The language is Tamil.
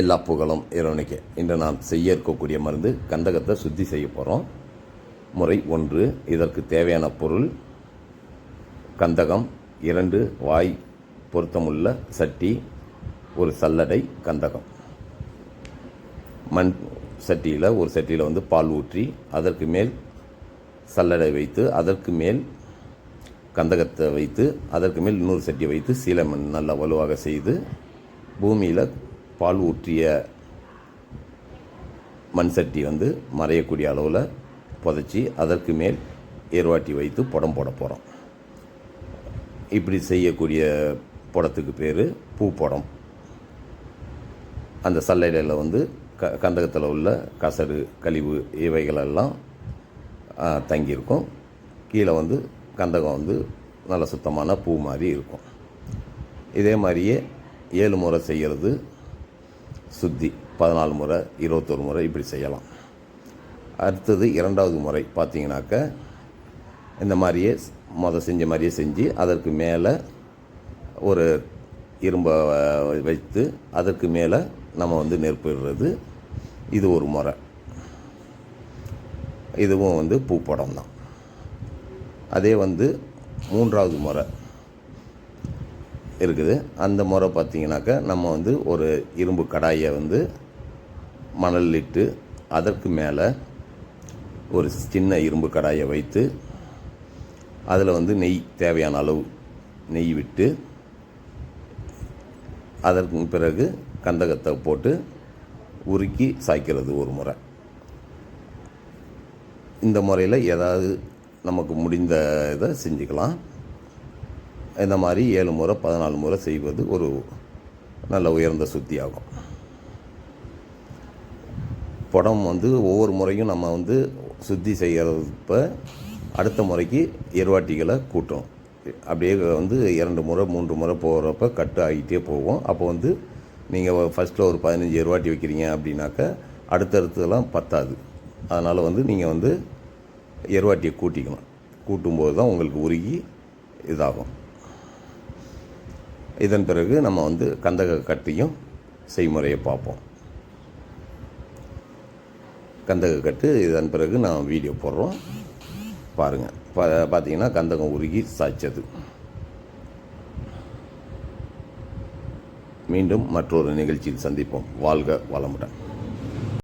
எல்லா புகழும் இறைவனுக்கு. இன்று நாம் செய்ய இருக்கக்கூடிய மருந்து கந்தகத்தை சுத்தி செய்ய போகிறோம் முறை ஒன்று இதற்கு தேவையான பொருள் கந்தகம் இரண்டு வாய் பொருத்தமுள்ள சட்டி ஒரு சல்லடை கந்தகம். மண் சட்டியில் ஒரு சட்டியில் வந்து பால் ஊற்றி அதற்கு மேல் சல்லடை வைத்து அதற்கு மேல் கந்தகத்தை வைத்து அதற்கு மேல் இன்னொரு சட்டியை வைத்து சீலை மண் நல்லா வலுவாக செய்து பூமியில் பால் ஊற்றிய மண் சட்டி வந்து மறையக்கூடிய அளவில் புதைச்சி அதற்கு மேல் ஏர்வாட்டி வைத்து புடம் போட போகிறோம் இப்படி செய்யக்கூடிய புடத்துக்கு பேர் பூ புடம். அந்த சல்லடையில் வந்து க கந்தகத்தில் உள்ள கசடு கழிவு இவைகளெல்லாம் தங்கியிருக்கும். கீழே வந்து கந்தகம் வந்து நல்ல சுத்தமான பூ மாதிரி இருக்கும். இதே மாதிரியே ஏழு முறை செய்கிறது சுத்தி பதினாலு முறை இருபத்தொரு முறை இப்படி செய்யலாம். அடுத்தது இரண்டாவது முறை பார்த்தீங்கன்னாக்க இந்த மாதிரியே மொதல் செஞ்ச மாதிரியே செஞ்சு அதற்கு மேலே ஒரு இரும்பை வைத்து அதற்கு மேலே நம்ம வந்து நெருப்பிடுறது. இது ஒரு முறை. இதுவும் வந்து பூப்படம் தான் அதே வந்து மூன்றாவது முறை. இருக்குது. அந்த முறை பார்த்திங்கனாக்கா நம்ம வந்து ஒரு இரும்பு கடாயை வந்து மணல் இட்டு அதற்கு மேலே ஒரு சின்ன இரும்பு கடாயை வைத்து அதில் வந்து நெய் தேவையான அளவு நெய் விட்டு அதற்கு பிறகு கந்தகத்தை போட்டு உருக்கி சாய்க்கிறது ஒரு முறை. இந்த முறையில் ஏதாவது நமக்கு முடிந்த இதை செஞ்சுக்கலாம். இந்த மாதிரி ஏழு முறை பதினாலு முறை செய்வது ஒரு நல்ல உயர்ந்த சுத்தியாகும். படம் வந்து ஒவ்வொரு முறையும் நம்ம வந்து சுத்தி செய்கிறப்ப அடுத்த முறைக்கு எருவாட்டிகளை கூட்டும் அப்படியே வந்து இரண்டு முறை மூன்று முறை போகிறப்ப கட்டு ஆகிட்டே போகும். அப்போ வந்து நீங்கள் ஃபஸ்ட்டில் ஒரு பதினஞ்சு எருவாட்டி வைக்கிறீங்க அப்படின்னாக்க அடுத்தடுத்ததெல்லாம் பத்தாது. அதனால் வந்து நீங்கள் வந்து எருவாட்டியை கூட்டிக்கணும். கூட்டும்போது தான் உங்களுக்கு உருகி இதாகும். இதன் பிறகு நம்ம வந்து கந்தக கட்டியும் செய்முறையை பார்ப்போம். கந்தக கட்டு இதன் பிறகு நான் வீடியோ போடுறோம். பாருங்கள் பா பார்த்தீங்கன்னா கந்தகம் உருகி சாய்ச்சது. மீண்டும் மற்றொரு நிகழ்ச்சியில் சந்திப்போம். வாழ்க வளமுடன்.